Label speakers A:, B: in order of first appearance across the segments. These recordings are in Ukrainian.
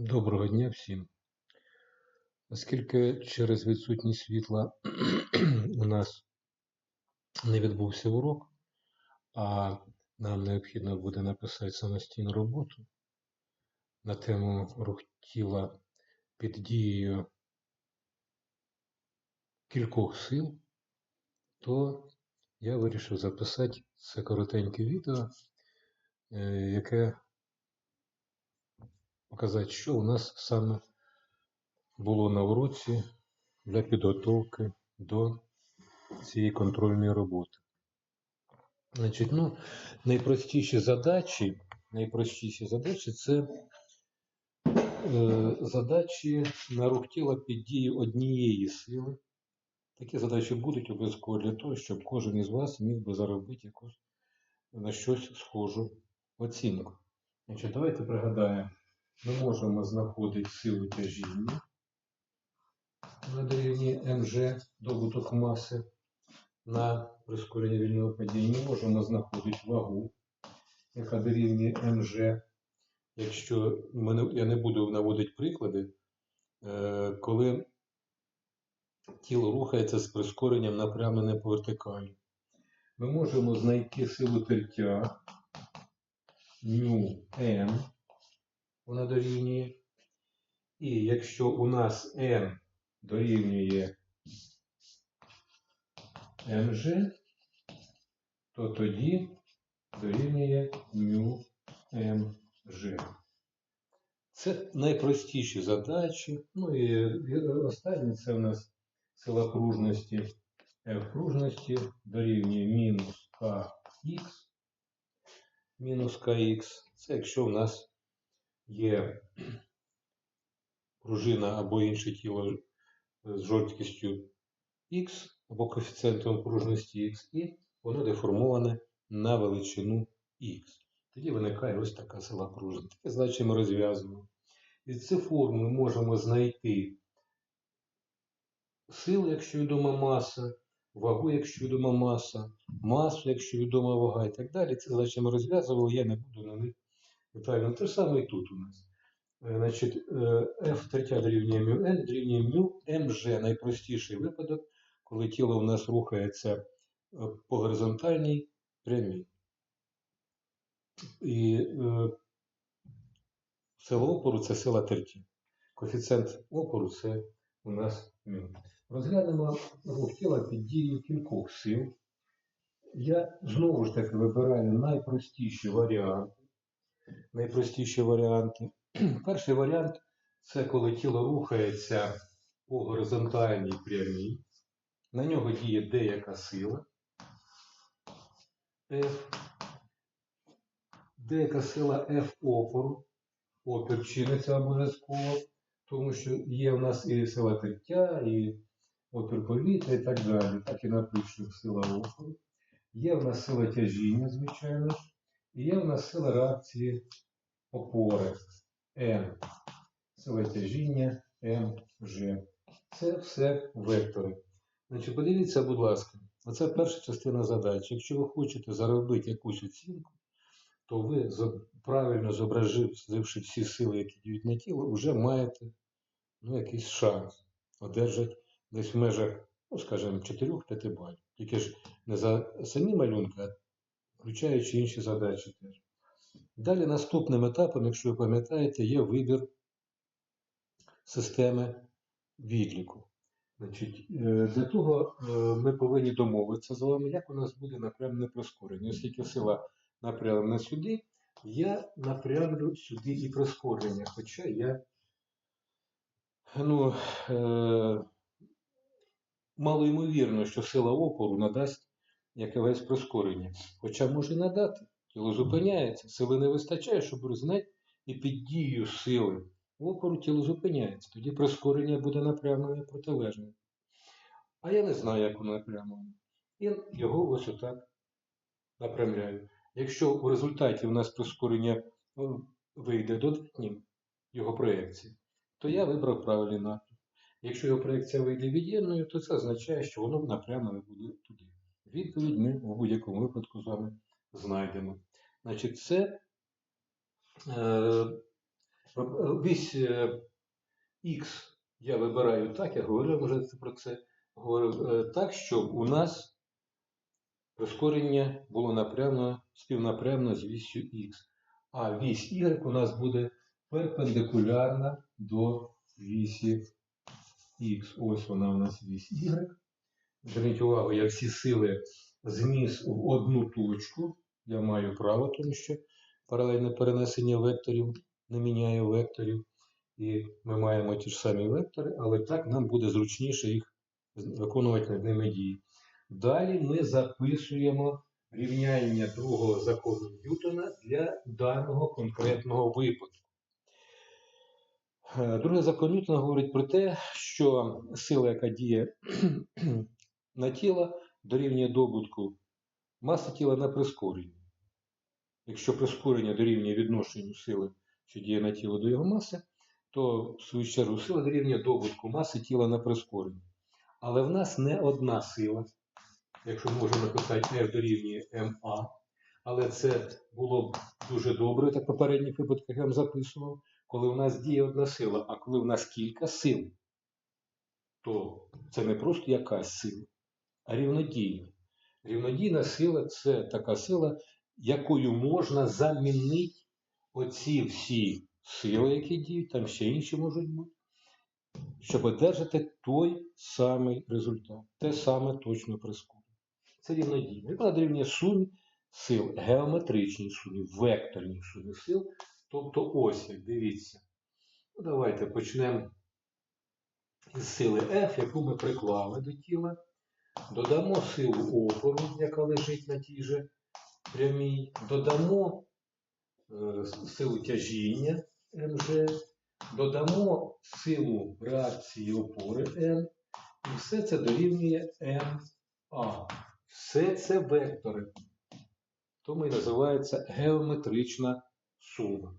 A: Доброго дня всім. Оскільки через відсутність світла у нас не відбувся урок, а нам необхідно буде написати самостійну роботу на тему рух тіла під дією кількох сил, то я вирішив записати це коротеньке відео, е, яке показати, що у нас саме було на уроці для підготовки до цієї контрольної роботи. Значить, ну, найпростіші задачі, найпростіші задачі це е, задачі на рух тіла під дією однієї сили. Такі задачі будуть обов'язково для того, щоб кожен із вас міг би заробити якусь на щось схожу оцінку. Значить, давайте пригадаємо, ми можемо знаходити силу тяжіння на дорівні МЖ добуток маси на прискорення вільного падіння. Ми можемо знаходити вагу, яка дорівнює МЖ. Якщо я не буду наводити приклади, е, коли тіло рухається з прискоренням напрямленим по вертикалі. Ми можемо знайти силу тертя ню М, вона дорівнює. І якщо у нас N дорівнює МЖ, то тоді дорівнює ню МЖ. Це найпростіші задачі. Ну і останнє це у нас сила пружності F пружності дорівнює мінус KX. Мінус KX. Це якщо у нас є пружина або інше тіло з жорсткістю Х або коефіцієнтом пружності Х, і воно деформоване на величину Х. Тоді виникає ось така сила пружина. Таке задачі ми розв'язуємо. Із цих форм ми можемо знайти силу, якщо відома маса, вагу, якщо відома маса, масу, якщо відома вага і так далі. Ці задачі ми розв'язували, я не буду на них детально. Те ж саме і тут у нас. Е, Значить, е, F третя дорівнює μ, N дорівнює μ, МЖ найпростіший випадок, коли тіло у нас рухається е, по горизонтальній прямій. І е, сила опору це сила тертя. Коефіцієнт опору це у нас μ. Розглянемо рух тіла під дією кількох сил. Я знову ж таки вибираю найпростіші варіанти. Найпростіші варіанти. Перший варіант це коли тіло рухається по горизонтальній прямій. На нього діє деяка сила. F. Деяка сила F опору. Опір чиниться обов'язково, тому що є в нас і сила тертя, і опір повітря і так далі. Так і напишу сила опору. Є в нас сила тяжіння, звичайно. І є в нас сила реакції опори. М. Сила тяжіння МЖ. Це все вектори. Значить, подивіться, будь ласка, оце перша частина задачі. Якщо ви хочете заробити якусь оцінку, то ви правильно зобразивши всі сили, які діють на тіло, вже маєте ну, якийсь шанс одержати десь в межах, ну, скажімо, 4-5 балів. Тільки ж не за самі малюнки, а включаючи інші задачі теж. Далі наступним етапом, якщо ви пам'ятаєте, є вибір системи відліку. Значить, е, для того е, ми повинні домовитися з вами, як у нас буде напрямлене прискорення. Оскільки сила напрямлена сюди, я напрямлю сюди і прискорення. Хоча я ну, е, мало ймовірно, що сила опору надасть якесь прискорення. Хоча може надати. Тіло зупиняється, сили не вистачає, щоб роззнати, і під дією сили опору тіло зупиняється. Тоді прискорення буде напрямлене протилежне. А я не знаю, як воно напрямлене. І його ось отак напрямляю. Якщо в результаті у нас прискорення ну, вийде додатнім його проєкції, то я вибрав правильний напрям. Якщо його проєкція вийде від'ємною, то це означає, що воно напрямлене буде туди. Відповідь ми в будь-якому випадку з вами знайдемо. Значить, це е, Е, Вісь е, X я вибираю так, я говорив вже про це. Говорив е, так, щоб у нас прискорення було напрямно, співнапрямно з вісю X. А вісь Y у нас буде перпендикулярна до вісі X. Ось вона у нас вісь Y. Зверніть увагу, я всі сили зніс в одну точку. Я маю право, тому що паралельне перенесення векторів не міняє векторів. І ми маємо ті ж самі вектори, але так нам буде зручніше їх виконувати над ними дії. Далі ми записуємо рівняння другого закону Ньютона для даного конкретного випадку. Е, Другий закон Ньютона говорить про те, що сила, яка діє на тіло, дорівнює добутку маси тіла на прискорення. Якщо прискорення дорівнює відношенню сили, що діє на тіло до його маси, то в свою чергу сила дорівнює добутку маси тіла на прискорення. Але в нас не одна сила, якщо можна написати F дорівнює МА. Але це було б дуже добре, так в попередніх випадках я вам записував, коли у нас діє одна сила, а коли у нас кілька сил, то це не просто якась сила, рівнодійна. Рівнодійна сила це така сила, якою можна замінити оці всі сили, які діють, там ще інші можуть бути, щоб одержати той самий результат, те саме точно прискорення. Це рівнодійно. І вона дорівнює сумі сил, геометричній сумі, векторній сумі сил, тобто ось як, дивіться. Ну, давайте почнемо із сили F, яку ми приклали до тіла. Додамо силу опору, яка лежить на тій же прямій. Додамо е, силу тяжіння МЖ. Додамо силу реакції опори N. І все це дорівнює МА. Все це вектори. Тому і називається геометрична сума.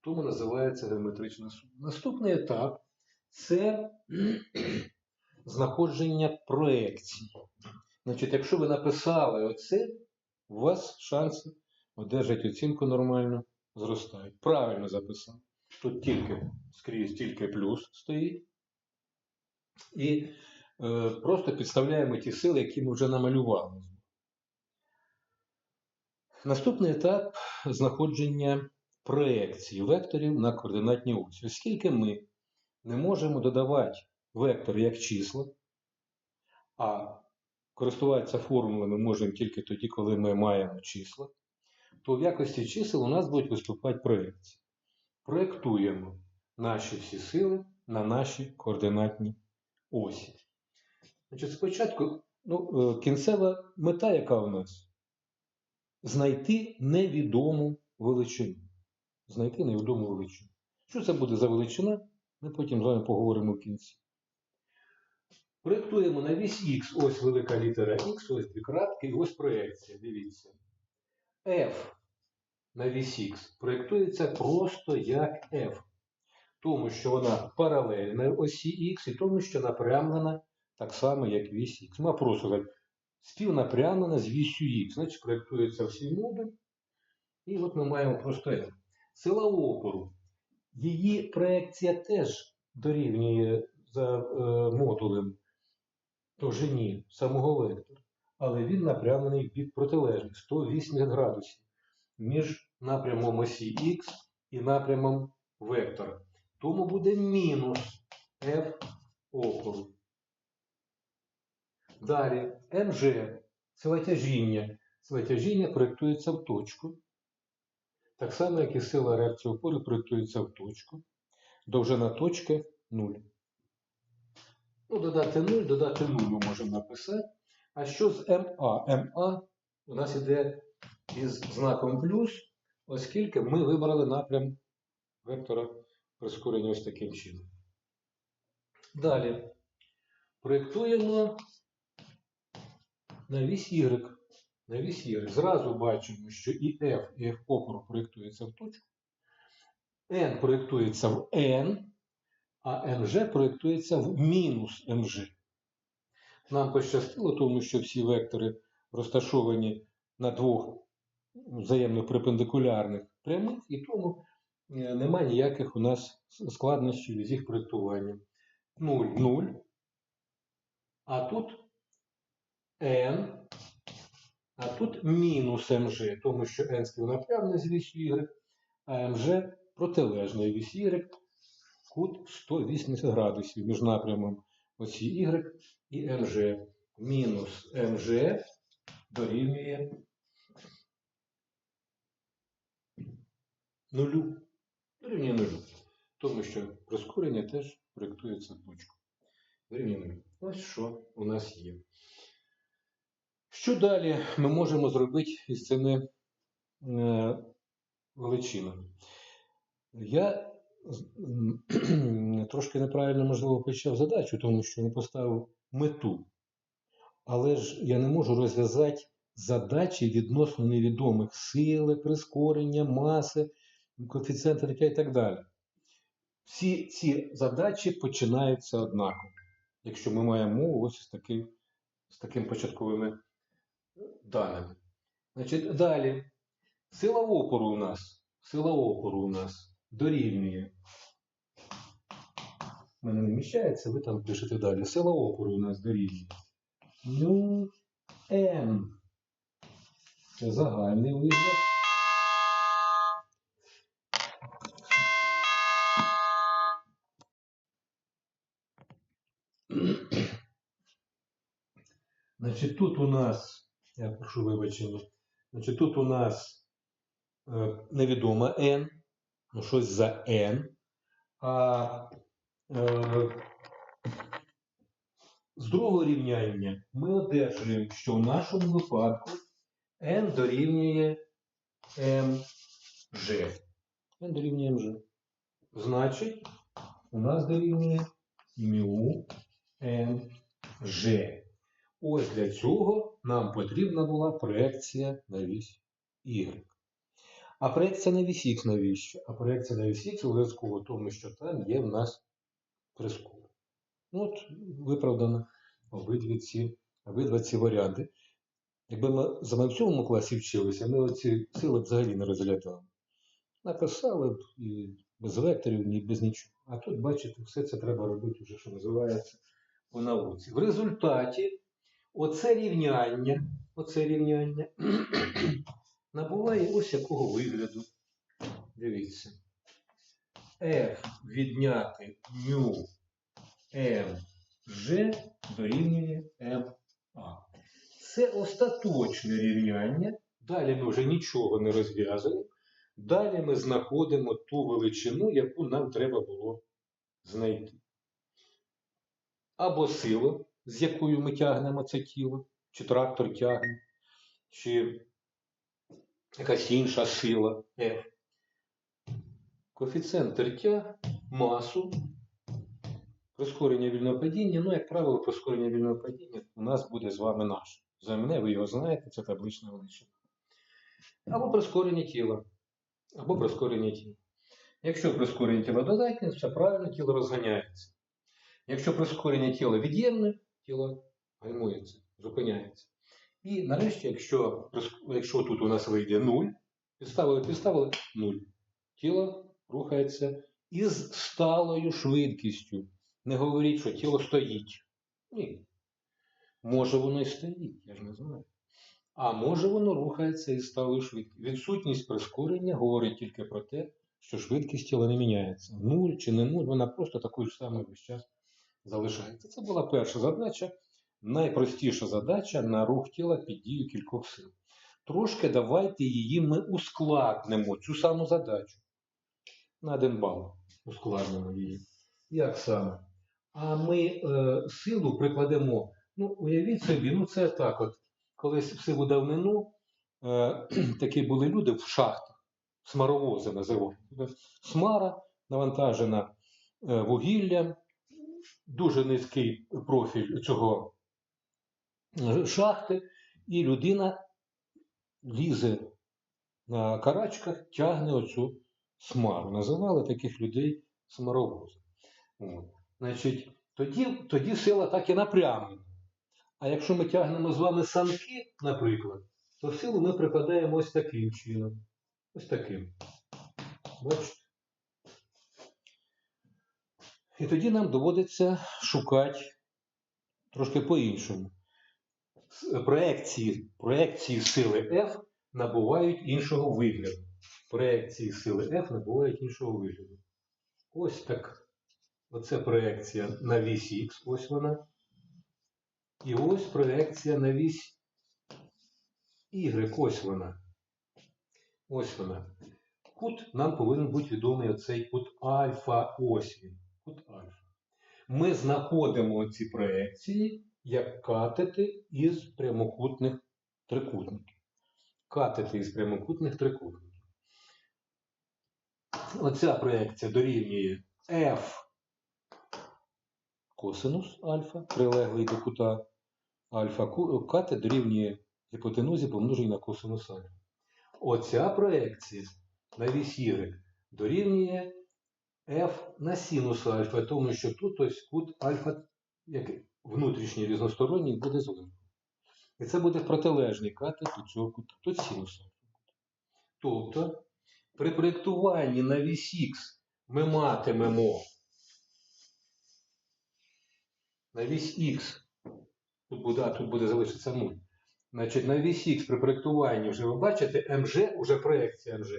A: Тому називається геометрична сума. Наступний етап це знаходження проекцій. Значить, якщо ви написали оце, у вас шанси одержати оцінку нормально зростають. Правильно записав. Тут тільки скрізь тільки плюс стоїть. І е, просто підставляємо ті сили, які ми вже намалювали. Наступний етап знаходження проекції векторів на координатній осі. Оскільки ми не можемо додавати вектори як числа, а користуватися формулами можемо тільки тоді, коли ми маємо числа, то в якості чисел у нас будуть виступати проекції. Проєктуємо наші всі сили на наші координатні осі. Значить, спочатку ну, е, кінцева мета, яка у нас? Знайти невідому величину. Знайти невідому величину. Що це буде за величина? Ми потім з вами поговоримо в кінці. Проєктуємо на вісь Х, ось велика літера Х, ось дві кратки, і ось проекція. Дивіться. F на вісь Х проєктується просто як F. Тому що вона паралельна осі Х і тому, що напрямлена так само, як вісь Х. Ми просто співнапрямлена з вісю Х. Значить, проєктується всі модуль. І от ми маємо просто F. Сила опору. Її проекція теж дорівнює за е, модулем довжині самого вектора, але він напрямлений в бік протилежний 180 градусів між напрямом осі Х і напрямом вектора. Тому буде мінус F опору. Далі МЖ сила тяжіння. Сила тяжіння проєктується в точку. Так само, як і сила реакції опори проєктується в точку. Довжина точки 0. Ну, додати 0, додати 0 ми можемо написати. А що з МА? МА у нас йде із знаком плюс, оскільки ми вибрали напрям вектора прискорення ось таким чином. Далі проєктуємо на вісь Y. На вісь Y. Зразу бачимо, що і F, і F опору проєктується в точку. N проєктується в N, а МЖ проєктується в мінус МЖ. Нам пощастило, тому що всі вектори розташовані на двох взаємно перпендикулярних прямих, і тому е, нема ніяких у нас складнощів з їх проєктуванням. 0, 0. А тут n, а тут мінус mg, тому що n співнаправлений з вісю y, а mg протилежної вісі y, кут 180 градусів між напрямом осі y і mg. Мінус mg дорівнює нулю. Дорівнює нулю. Тому що прискорення теж проєктується в точку. Дорівнює нулю. Ось що у нас є. Що далі ми можемо зробити із цими е, величинами? Я трошки неправильно, можливо, почав задачу, тому що не поставив мету. Але ж я не можу розв'язати задачі відносно невідомих сили, прискорення, маси, коефіцієнти таке і так далі. Всі ці задачі починаються однаково, якщо ми маємо мову ось з таким, з таким початковими даними. Значить, далі. Сила опору у нас. Сила опору у нас дорівнює. У мене не вміщається, ви там пишете далі. Сила опору у нас дорівнює. Ну, М. Це загальний вигляд. Значить, тут у нас, я прошу вибачення, значить, тут у нас е, невідома n, щось за n, а е, з другого рівняння ми одержуємо, що в нашому випадку n дорівнює mg. n дорівнює mg. Значить, у нас дорівнює μ mg. Ось для цього нам потрібна була проекція на вісь Y. А проекція на вісь навіщо? А проекція на вісь X обов'язково тому, що там є в нас прискорення. Ну, от виправдано обидві ці, обидва ці варіанти. Якби ми за цьому класі вчилися, ми оці сили взагалі не розглядали. Написали б і без векторів, ні без нічого. А тут, бачите, все це треба робити вже, що називається, по науці. В результаті оце рівняння, оце рівняння набуває ось якого вигляду. Дивіться. F відняти μ mg дорівнює ma. Це остаточне рівняння. Далі ми вже нічого не розв'язуємо. Далі ми знаходимо ту величину, яку нам треба було знайти. Або сила, з якою ми тягнемо це тіло, чи трактор тягне, чи якась інша сила F. Коефіцієнт тертя, масу, прискорення вільного падіння. Ну, як правило, прискорення вільного падіння у нас буде з вами наше. За мене ви його знаєте, це таблична величина. Або прискорення тіла. Або прискорення тіла. Якщо прискорення тіла додатнє, все правильно тіло розганяється. Якщо прискорення тіла від'ємне, тіло гальмується, зупиняється. І нарешті, якщо, якщо тут у нас вийде 0, підставили, підставили 0. Тіло рухається із сталою швидкістю. Не говоріть, що тіло стоїть. Ні. Може воно і стоїть, я ж не знаю. А може воно рухається із сталою швидкістю. Відсутність прискорення говорить тільки про те, що швидкість тіла не міняється. Нуль чи не нуль, вона просто такою ж самою весь час залишається. Це була перша задача, найпростіша задача на рух тіла під дією кількох сил. Трошки давайте її ми ускладнимо, цю саму задачу. На один бал ускладнимо її. Як саме? А ми е, силу прикладемо. Ну, уявіть собі, ну це так от. Колись в сиву давнину е, такі були люди в шахтах, смаровози називали. Смара навантажена е, вугіллям, дуже низький профіль цього шахти, і людина лізе на карачках, тягне оцю смару. Називали таких людей смаровозом. От. Значить, тоді, тоді сила так і напрямлена. А якщо ми тягнемо з вами санки, наприклад, то силу ми прикладаємо ось таким чином. Ось таким. Бачите? І тоді нам доводиться шукати трошки по-іншому. Проекції, проекції сили F набувають іншого вигляду. Проекції сили F набувають іншого вигляду. Ось так. Оце проекція на вісь Х, ось вона. І ось проекція на вісь Y, ось вона. Ось вона. Кут нам повинен бути відомий оцей кут альфа. Ось він. Кут альфа. Ми знаходимо ці проекції як катети із прямокутних трикутників. Катети із прямокутних трикутників. Оця проекція дорівнює F косинус альфа, прилеглий до кута альфа. Катет дорівнює гіпотенузі помноженій на косинус альфа. Оця проекція на вісь Y дорівнює f на синус альфа, тому що тут ось кут альфа, як внутрішній різносторонній, буде зверху. І це буде протилежний катет до цього кута. Тут синус альфа. Тобто при проєктуванні на вісь Х ми матимемо на вісь Х, тут буде, а тут буде залишитися 0. Значить, на вісь Х при проєктуванні вже ви бачите, МЖ, вже проекція МЖ.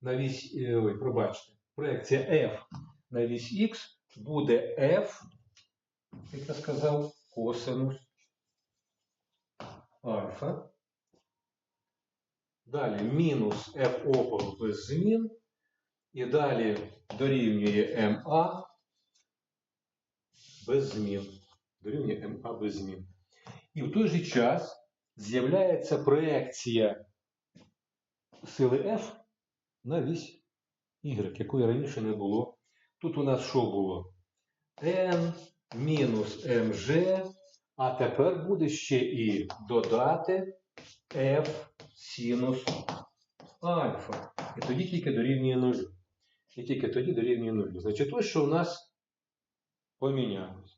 A: На вісь, е, ой, пробачте, проекція F на вісь Х буде F, як я сказав, косинус альфа. Далі мінус F опору без змін. І далі дорівнює МА без змін. Дорівнює МА без змін. І в той же час з'являється проекція сили F на вісь Y, якої раніше не було. Тут у нас що було? N мінус mg, а тепер буде ще і додати F синус альфа. І тоді тільки дорівнює нулю. І тільки тоді дорівнює нулю. Значить, ось що у нас помінялося.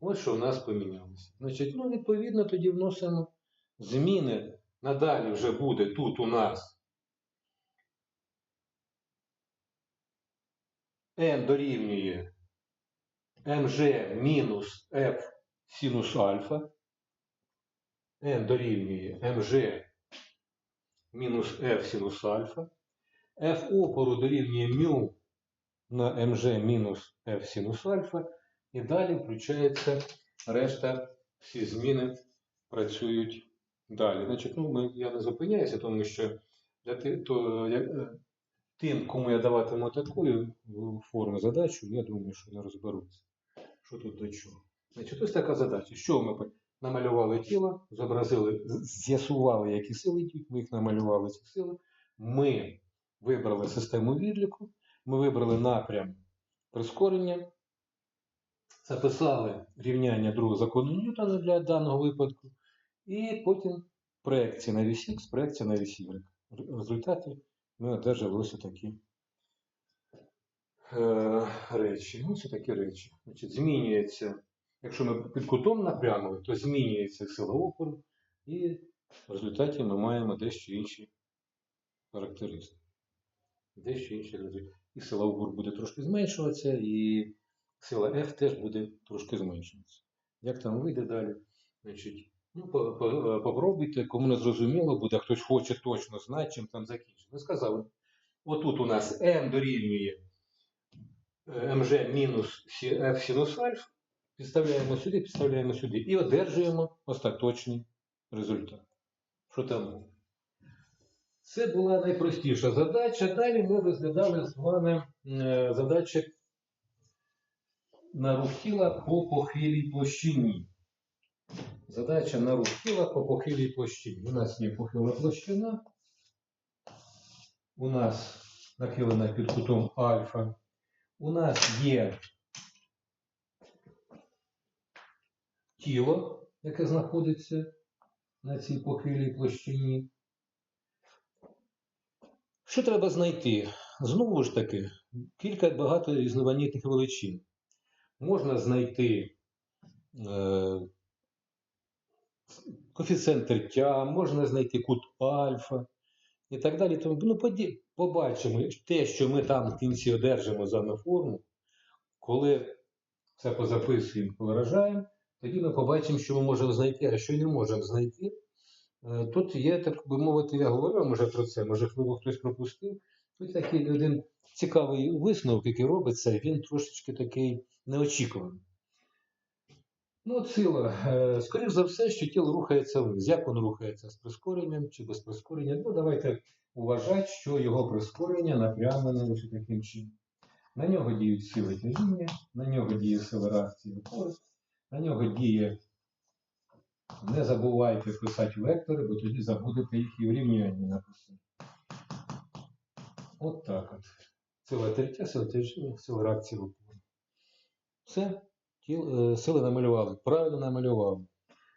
A: Ось що у нас помінялося. Значить, ну, відповідно, тоді вносимо зміни. Надалі вже буде тут у нас n дорівнює mg мінус f синус альфа. n дорівнює mg мінус f синус альфа. f опору дорівнює μ на mg мінус f синус альфа. І далі включається решта, всі зміни працюють далі. Значить, ну, ми, я не зупиняюся, тому що для то, я, е, тим, кому я даватиму таку е, форму задачу, я думаю, що не розберуться, що тут до чого. Значить, ось така задача. Що ми намалювали тіло, зобразили, з'ясували, які сили йдуть, ми їх намалювали ці сили. Ми вибрали систему відліку, ми вибрали напрям прискорення, записали рівняння другого закону Ньютона для даного випадку, і потім проекція на вісь Х, проекція на вісь Y. В результаті ми одержали ось такі е, речі. Ось такі речі. Значить, змінюється, якщо ми під кутом напрямили, то змінюється сила опору, і в результаті ми маємо дещо інші характеристики. Дещо інші. І сила опору буде трошки зменшуватися, і сила F теж буде трошки зменшуватися. Як там вийде далі? Значить, ну, по- по- попробуйте, кому не зрозуміло буде, хтось хоче точно знати, чим там закінчити. Ми сказали, отут у нас n дорівнює е, mg мінус f синус альфа, підставляємо сюди, підставляємо сюди і одержуємо остаточний результат. Що там? Це була найпростіша задача. Далі ми розглядали з вами е, задачі на рух тіла по похилій площині. Задача на рух тіла по похилій площині. У нас є похила площина. У нас нахилена під кутом альфа. У нас є тіло, яке знаходиться на цій похилій площині. Що треба знайти? Знову ж таки, кілька багато різноманітних величин. Можна знайти е, коефіцієнт тертя, можна знайти кут альфа і так далі. Тому ну, поді- побачимо те, що ми там в кінці одержимо за форму, коли це позаписуємо, повиражаємо, тоді ми побачимо, що ми можемо знайти, а що не можемо знайти. Е, Тут є, так би мовити, я говорив може про це, може хтось пропустив. Тут такий один цікавий висновок, який робиться, він трошечки такий неочікуваний. Ну, от сила. Е, Скоріш за все, що тіло рухається вниз. Як воно рухається з прискоренням чи без прискорення? Ну, давайте вважати, що його прискорення напрямлене лише таким чином. На нього діють сили тяжіння, на нього діє сила реакції опори, на нього діє. Не забувайте писати вектори, бо тоді забудете їх і в рівнянні написати. От так от. Сила тертя, сила тяжіння, сила реакції опори. Все. Е, сили намалювали. Правильно намалювали.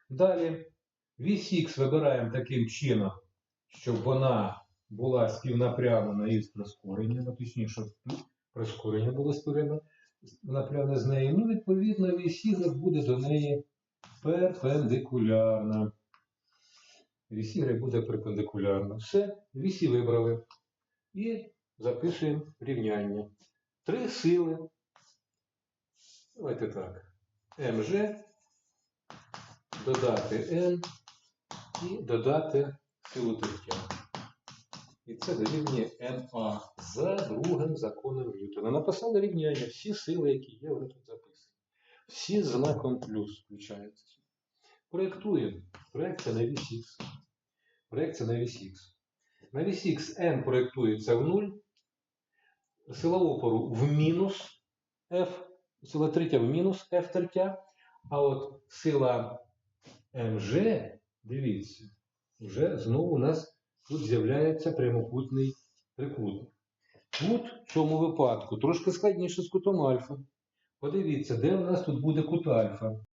A: Далі вісь Х вибираємо таким чином, щоб вона була співнапрямлена із прискоренням, а точніше, прискорення було співнапрямлене з нею. Ну, відповідно, вісь Y буде до неї перпендикулярна. Вісь Y буде перпендикулярна. Все, вісі вибрали. І записуємо рівняння. Три сили. Давайте так. МЖ, додати N і додати силу тертя. І це дорівнює НА за другим законом Ньютона. Написали рівняння. Всі сили, які є, вони тут записані. Всі з знаком плюс включаються. Проєктуємо. Проєкція на вісь Х. Проєкція на вісь Х. На вісь Х N проєктується в 0. Сила опору в мінус F сила третя в мінус F тертя, а от сила МЖ, дивіться, вже знову у нас тут з'являється прямокутний трикутник. Тут, в цьому випадку, трошки складніше з кутом альфа. Подивіться, де у нас тут буде кут альфа.